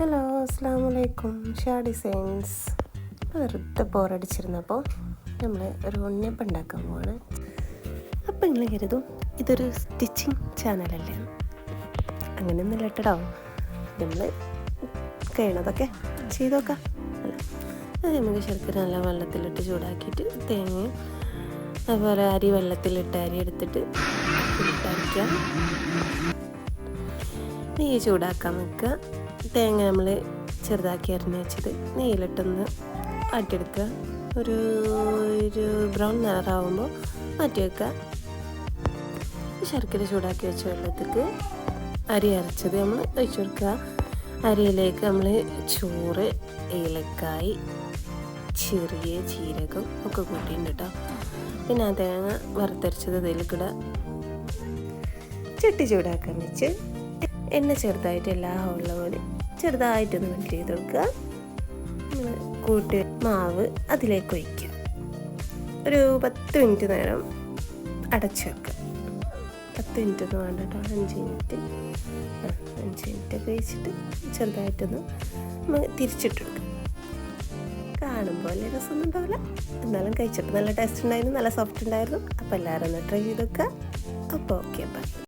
Hello അസ്സാം വലൈക്കും Shah designs വെറുതെ ബോറടിച്ചിരുന്നപ്പോൾ നമ്മൾ ഒരു ഉണ്ണിയപ്പം ഉണ്ടാക്കാൻ പോവാണ്. അപ്പം നിങ്ങൾ കരുതും ഇതൊരു സ്റ്റിച്ചിങ് ചാനലല്ലേ? അങ്ങനെയൊന്നും കേട്ടോ. നമ്മൾ കഴിയണതൊക്കെ ചെയ്ത് നോക്കാം. അത് നമുക്ക് ശർക്കര നല്ല വെള്ളത്തിലിട്ട് ചൂടാക്കിയിട്ട് തേങ്ങയും അതുപോലെ അരി വെള്ളത്തിലിട്ട് അരി എടുത്തിട്ട് ഇട്ടരിക്കുക നെയ്യ് ചൂടാക്കാൻ വെക്കുക തേങ്ങ നമ്മൾ ചെറുതാക്കി അരിഞ്ഞ് വെച്ചത് നെയ്യിലിട്ടൊന്ന് ആട്ടിയെടുക്കുക ഒരു ഒരു ബ്രൗൺ നിറാവുമ്പോൾ മാറ്റി വെക്കുക. ശർക്കര ചൂടാക്കി വെച്ച വെള്ളത്തേക്ക് അരി അരച്ചത് നമ്മൾ ഒഴിച്ചു കൊടുക്കുക. അരിയിലേക്ക് നമ്മൾ ചോറ് ഏലക്കായി ചെറിയ ജീരകം ഒക്കെ കൂട്ടിയിട്ടുണ്ട് കേട്ടോ പിന്നെ ആ തേങ്ങ വറുത്തരച്ചത് ഇതിലേക്കിടുക ചട്ടി ചൂടാക്കാൻ വെച്ച് എണ്ണ ചെറുതായിട്ട് എല്ലാ ഉള്ള പോലെ ചെറുതായിട്ടൊന്ന് മിക്സ് ചെയ്ത് കൊടുക്കുക. കൂട്ടി മാവ് അതിലേക്ക് ഒഴിക്കുക. ഒരു പത്ത് മിനിറ്റ് നേരം അടച്ചു വെക്കുക. പത്ത് മിനിറ്റ് ഒന്നും വേണ്ട കേട്ടോ. അഞ്ച് മിനിറ്റ്. അഞ്ച് മിനിറ്റ് ഒക്കെ വെച്ചിട്ട് ചെറുതായിട്ടൊന്ന് നമുക്ക് തിരിച്ചിട്ട് കൊടുക്കുക. കാണുമ്പോൾ വലിയ രസമൊന്നും ഉണ്ടാവില്ല. എന്നാലും കഴിച്ചിട്ട് നല്ല ടേസ്റ്റ് ഉണ്ടായിരുന്നു നല്ല സോഫ്റ്റ് ഉണ്ടായിരുന്നു. അപ്പോൾ എല്ലാവരും ഒന്ന് ട്രൈ ചെയ്ത് വെക്കുക അപ്പോൾ ഓക്കെ ബൈ